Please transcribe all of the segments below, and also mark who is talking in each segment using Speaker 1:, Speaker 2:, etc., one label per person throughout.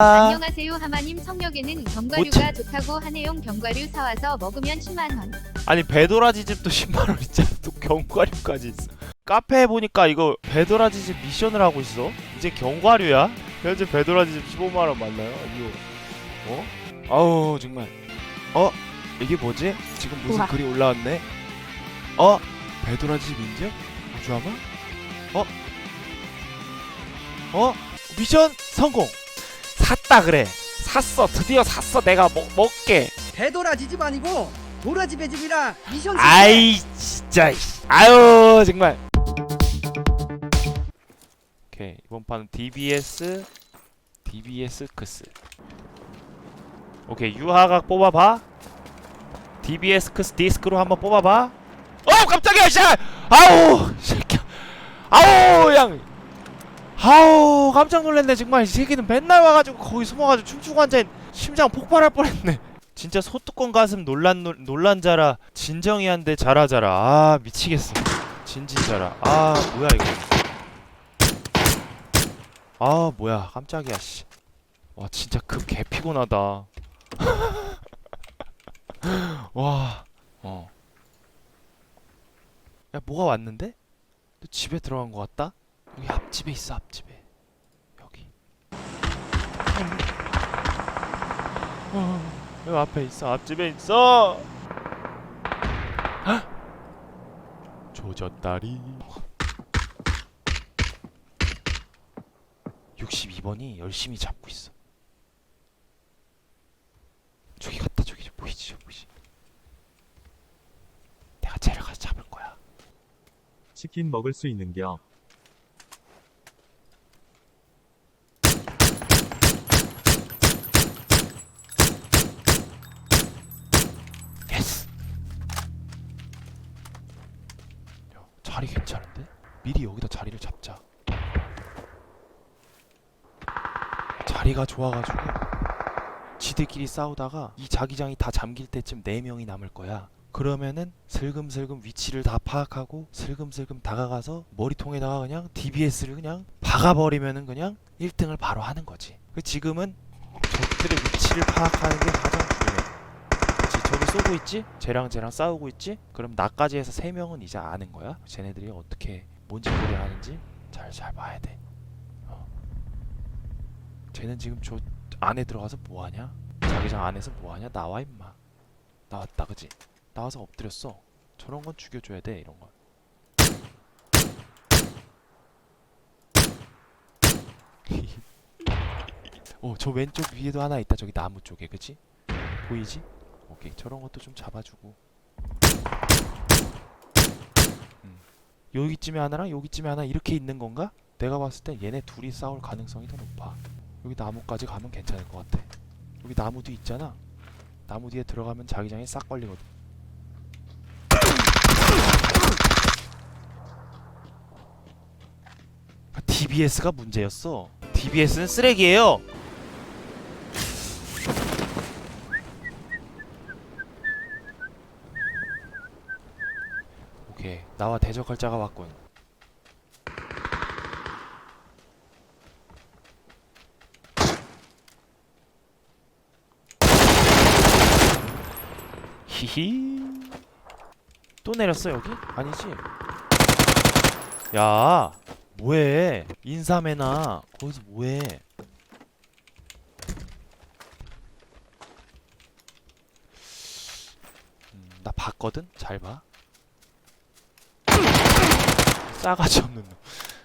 Speaker 1: 안녕하세요 하마님 성역에는 견과류가 좋다고 하네용 견과류 사와서 먹으면 10만원
Speaker 2: 아니 배도라지 집도 10만 원 있잖아. 또 경과류까지 있어. 카페에 보니까 이거 배도라지 집 미션을 하고 있어. 이제 경과류야? 현재 배도라지 집 15만 원 맞나요? 이거 어? 아우 정말. 어? 이게 뭐지? 지금 무슨
Speaker 1: 우와.
Speaker 2: 글이 올라왔네? 어? 배도라지 집 인증? 우주아마? 어? 어? 미션 성공! 샀다 그래. 샀어. 드디어 샀어. 내가 먹, 먹게.
Speaker 3: 배도라지 집 아니고 도라지 배집이라 미션.
Speaker 2: 아이 진짜 이씨. 아유 정말 오케이 이번 판은 DBS DBS 크스 오케이 유하각 뽑아봐 DBS 크스 디스크로 한번 뽑아봐 어 깜짝이야 씨 아우 새끼야 아우 양 아우 깜짝 놀랐네. 정말 이 새끼는 맨날 와가지고 거기 숨어가지고 춤추고 앉아 심장 폭발할 뻔했네. 진짜 소뚜껑 가슴 논란 논- 논란 자라. 진정이 한데 잘하자라. 아 미치겠어. 진진 자라. 아 뭐야 이거. 아 뭐야. 깜짝이야 씨와 진짜 급 개 피곤하다. 와어. 야 뭐가 왔는데? 너 집에 들어간 것 같다? 여기 앞집에 있어 앞집에 여기 어. 여기 앞에 있어 앞집에 있어 헉! 조졌다리 62번이 열심히 잡고 있어 저기 갔다 저기 저 보이지 저 보이지 내가 쟤를 가서 잡을 거야
Speaker 4: 치킨 먹을 수 있는겨.
Speaker 2: 미리 여기다 자리를 잡자 자리가 좋아가지고 지들끼리 싸우다가 이 자기장이 다 잠길 때쯤 4명이 남을 거야 그러면은 슬금슬금 위치를 다 파악하고 슬금슬금 다가가서 머리통에다가 그냥 DBS를 그냥 박아버리면은 그냥 1등을 바로 하는 거지 그 지금은 적들의 위치를 파악하는 게 가장 중요해 저기 쏘고 있지? 쟤랑 쟤랑 싸우고 있지? 그럼 나까지 해서 세 명은 이제 아는 거야. 쟤네들이 어떻게 뭔지 노래 하는지 잘 잘 봐야 돼. 어. 쟤는 지금 저 안에 들어가서 뭐 하냐? 자기장 안에서 뭐 하냐? 나와 임마. 나왔다 그지? 나와서 엎드렸어. 저런 건 죽여줘야 돼 이런 건. 어, 저 왼쪽 위에도 하나 있다. 저기 나무 쪽에, 그치? 보이지? 오케이 저런 것도 좀 잡아주고 여기쯤에 하나랑 여기쯤에 하나 이렇게 있는 건가? 내가 봤을 때 얘네 둘이 싸울 가능성이 더 높아. 여기 나무까지 가면 괜찮을 것 같아. 여기 나무 뒤 있잖아. 나무 뒤에 들어가면 자기장이 싹 걸리거든. DBS가 문제였어. DBS는 쓰레기예요 오케이. 나와 대적할 자가 왔군. 히히. 또 내렸어 여기? 아니지? 야 뭐해? 인삼해나. 거기서 뭐해? 음, 나 봤거든? 잘봐 싸가지 없는 놈.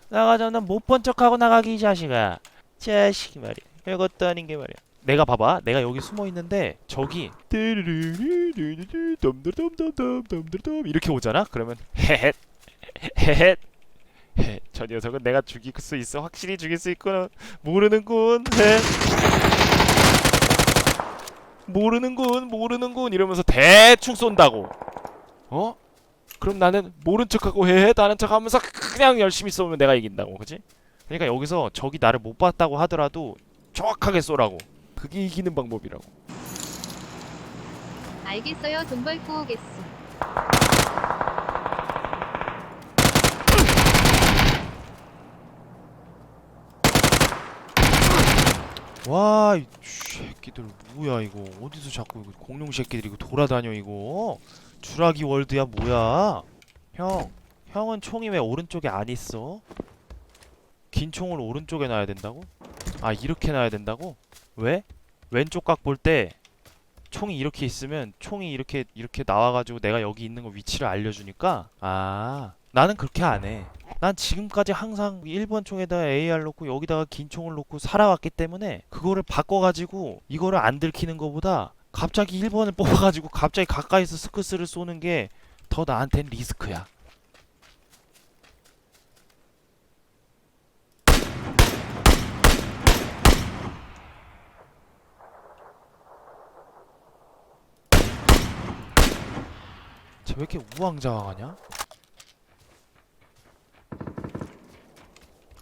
Speaker 2: 싸가지 없는 못 본 척하고 나가기 이 자식아. 자식이 말이야. 별것도 아닌 게 말이야. 내가 봐봐. 내가 여기 숨어 있는데 저기 덤덤덤덤덤덤덤덤 이렇게 오잖아. 그러면 헤헷 헤헷 헤. 저 녀석은 내가 죽일 수 있어. 확실히 죽일 수 있구나. 모르는군. 헤. 모르는군. 모르는군. 이러면서 대충 쏜다고. 어? 그럼 나는 모른 척하고 해 다른 척하면서 그냥 열심히 쏘면 내가 이긴다고 그지? 그러니까 여기서 적이 나를 못 봤다고 하더라도 정확하게 쏘라고 그게 이기는 방법이라고
Speaker 1: 알겠어요 돈 벌고 오겠어
Speaker 2: 와, 이 새끼들 뭐야 이거? 어디서 자꾸 이거 공룡 새끼들이 이거 돌아다녀 이거? 주라기 월드야 뭐야? 형, 형은 총이 왜 오른쪽에 안 있어? 긴 총을 오른쪽에 놔야 된다고? 아 이렇게 놔야 된다고? 왜? 왼쪽 각 볼 때 총이 이렇게 있으면 총이 이렇게 이렇게 나와가지고 내가 여기 있는 거 위치를 알려주니까 아 나는 그렇게 안 해. 난 지금까지 항상 1번 총에다가 AR 놓고 여기다가 긴 총을 놓고 살아왔기 때문에 그거를 바꿔가지고 이거를 안 들키는 것보다 갑자기 1번을 뽑아가지고 갑자기 가까이서 스크스를 쏘는 게 더 나한텐 리스크야. 쟤 왜 이렇게 우왕좌왕하냐?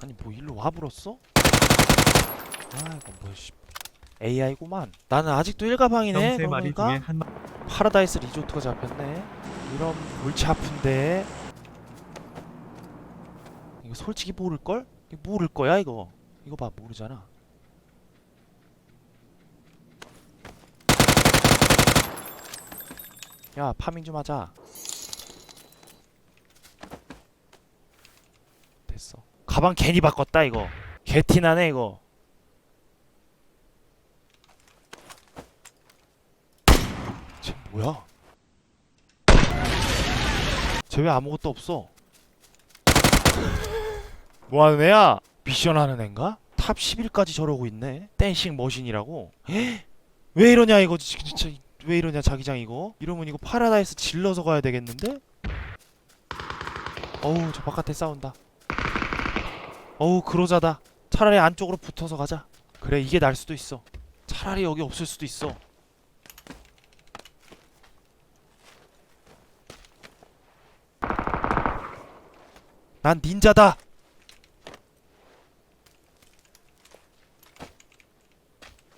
Speaker 2: 아니 뭐 일로 와불었어? 아 이거 뭐 씨. AI구만. 나는 아직도 일가방이네 그러니까
Speaker 4: 한
Speaker 2: 파라다이스 리조트가 잡혔네. 이런 골치 아픈데. 이거 솔직히 모를걸? 이거 모를 거야 이거? 이거 봐 모르잖아. 야 파밍 좀 하자. 됐어. 가방 괜히 바꿨다 이거. 개티나네 이거 쟤 뭐야? 쟤 왜 아무것도 없어? 뭐하는 애야? 미션 하는 애인가? 탑 11까지 저러고 있네. 댄싱 머신이라고? 헉! 왜 이러냐 이거? 지- 진짜 왜 이러냐 자기장 이거? 이러면 이거 파라다이스 질러서 가야 되겠는데? 어우 저 바깥에 싸운다. 어우 그러자다. 차라리 안쪽으로 붙어서 가자. 그래 이게 날 수도 있어. 차라리 여기 없을 수도 있어 난 닌자다.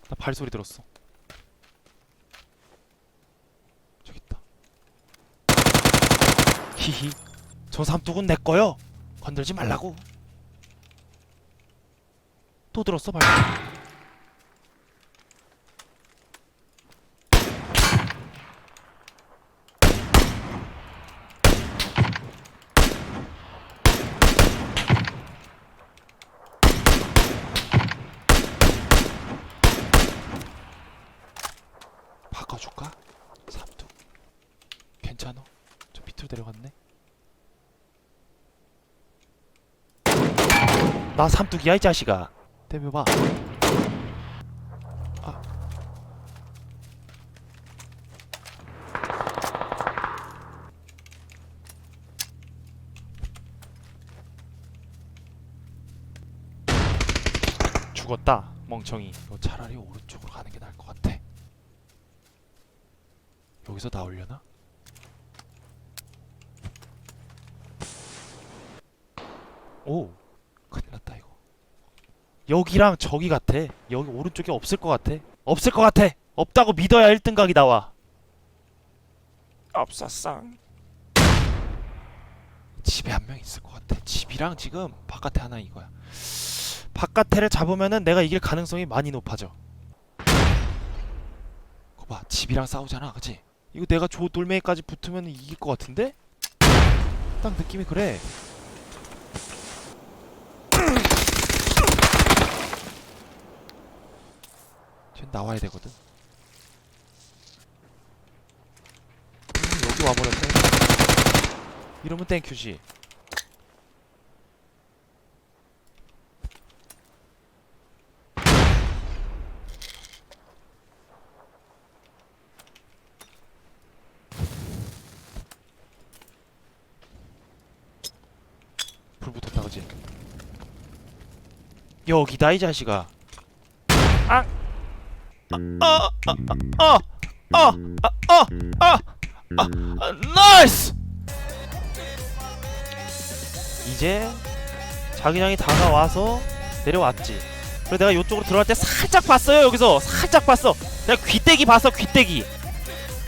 Speaker 2: 나 발소리 들었어. 저기 있다. 히히. 저 삼뚝은 내 거요? 건들지 말라고. 또 들었어 발 바꿔줄까? 삼뚝 괜찮어? 저 밑으로 내려갔네. 나 삼뚝이야 이 자식아. 때려봐. 아. 죽었다 멍청이. 이거 차라리 오른쪽으로 가는 게 나을 것 같아 여기서 나오려나? 오 큰일 났다 이거. 여기랑 저기 같아. 여기 오른쪽에 없을 것 같아. 없을 것 같아! 없다고 믿어야 1등 각이 나와. 없었어 집에 한 명 있을 것 같아. 집이랑 지금 바깥에 하나 이거야. 바깥에를 잡으면은 내가 이길 가능성이 많이 높아져. 그거 봐 집이랑 싸우잖아 그치 이거 내가 조 돌멩이까지 붙으면 이길 것 같은데? 딱 느낌이 그래. 쟤 나와야 되거든. 음, 여기 와버렸네. 이러면 땡큐지 그지 여기다 이 자식아 아! 아! 아! 아! 아! 아! 아! 아! 아! 아! 나이스! 이제 자기장이 다가와서 내려왔지 그래서 내가 이쪽으로 들어갈 때 살짝 봤어요 여기서 살짝 봤어 내가 귀때기 봤어 귀때기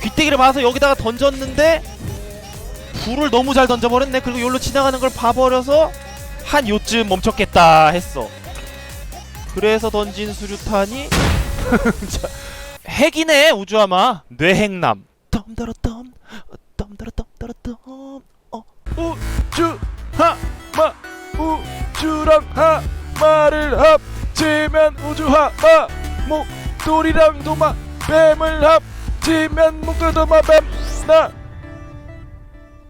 Speaker 2: 귀때기를 봐서 여기다가 던졌는데 불을 너무 잘 던져버렸네 그리고 여기로 지나가는 걸 봐버려서 한 요쯤 멈췄겠다 했어. 그래서 던진 수류탄이 자, 핵이네 우주아마. 뇌핵남. 덤더러덤. 덤더러덤더러덤. 어. 우주 하마. 우주랑 하마를 합치면 우주하마. 목돌이랑 도마. 뱀을 합치면 목돌도마. 뱀나